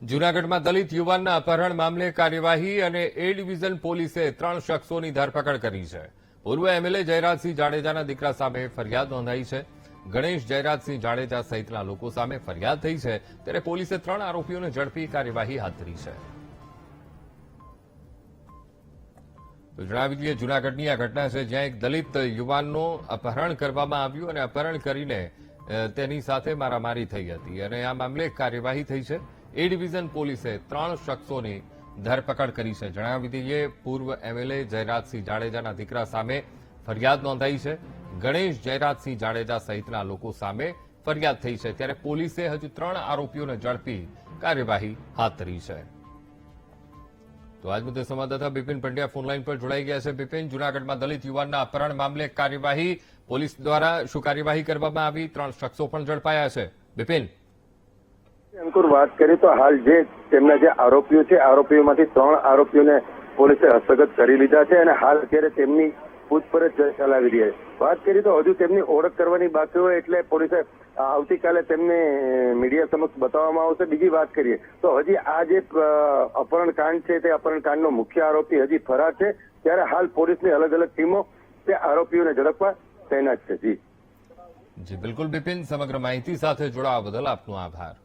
જૂનાગઢમાં દલિત યુવાનના અપહરણ મામલે કાર્યવાહી અને એ ડિવિઝન પોલીસે ત્રણ શખ્સોની ધરપકડ કરી છે. પૂર્વ એમએલએ જયરાજસિંહ જાડેજાના દીકરા સામે ફરિયાદ નોંધાઈ છે. ગણેશ જયરાજસિંહ જાડેજા સહિતના લોકો સામે ફરિયાદ થઈ છે. ત્યારે પોલીસે ત્રણ આરોપીઓને ઝડપી કાર્યવાહી હાથ ધરી છે. જણાવી દઈએ, જૂનાગઢની આ ઘટના છે જ્યાં એક દલિત યુવાનનું અપહરણ કરવામાં આવ્યું અને અપહરણ કરીને તેની સાથે મારામારી થઈ હતી અને આ મામલે કાર્યવાહી થઈ છે. એ ડિવિઝન પોલીસે ત્રણ શખ્સોની ધરપકડ કરી છે. જણાવી દઈએ, પૂર્વ એમએલએ જયરાજસિંહ જાડેજાના દીકરા સામે ફરિયાદ નોંધાઈ છે. ગણેશ જયરાજસિંહ જાડેજા સહિતના લોકો સામે ફરિયાદ થઈ છે. ત્યારે પોલીસે હજુ ત્રણ આરોપીઓને ઝડપી કાર્યવાહી હાથ ધરી છે. તો આજ મુદ્દે સંવાદદાતા બિપિન પંડ્યા ફોનલાઈન પર જોડાઈ ગયા છે. બિપિન, જૂનાગઢમાં દલિત યુવાનના અપહરણ મામલે કાર્યવાહી પોલીસ દ્વારા શું કાર્યવાહી કરવામાં આવી? ત્રણ શખ્સો પણ ઝડપાયા છે. બિપિન અંકુર વાત કરીએ તો હાલ જે તેમના જે આરોપીઓ છે આરોપીઓમાંથી ત્રણ આરોપીઓને પોલીસે હસ્તગત કરી લીધા છે અને હાલ અત્યારે તેમની પૂછપરછ ચલાવી રહી છે. વાત કરીએ તો હજુ તેમની ઓળખ કરવાની બાકી હોય એટલે પોલીસે આવતીકાલે તેમને મીડિયા સમક્ષ બતાવવામાં આવશે. બીજી વાત કરીએ તો હજી આ જે અ, અપહરણ કાંડ છે તે અપહરણ કાંડનો મુખ્ય આરોપી હજી ફરાર છે. ત્યારે હાલ પોલીસની અલગ અલગ ટીમો તે આરોપીઓને ઝડપવા તૈનાત છે. જી. જી બિલકુલ બિપિન સમગ્ર માહિતી સાથે જોડાવા બદલ આપનો આભાર.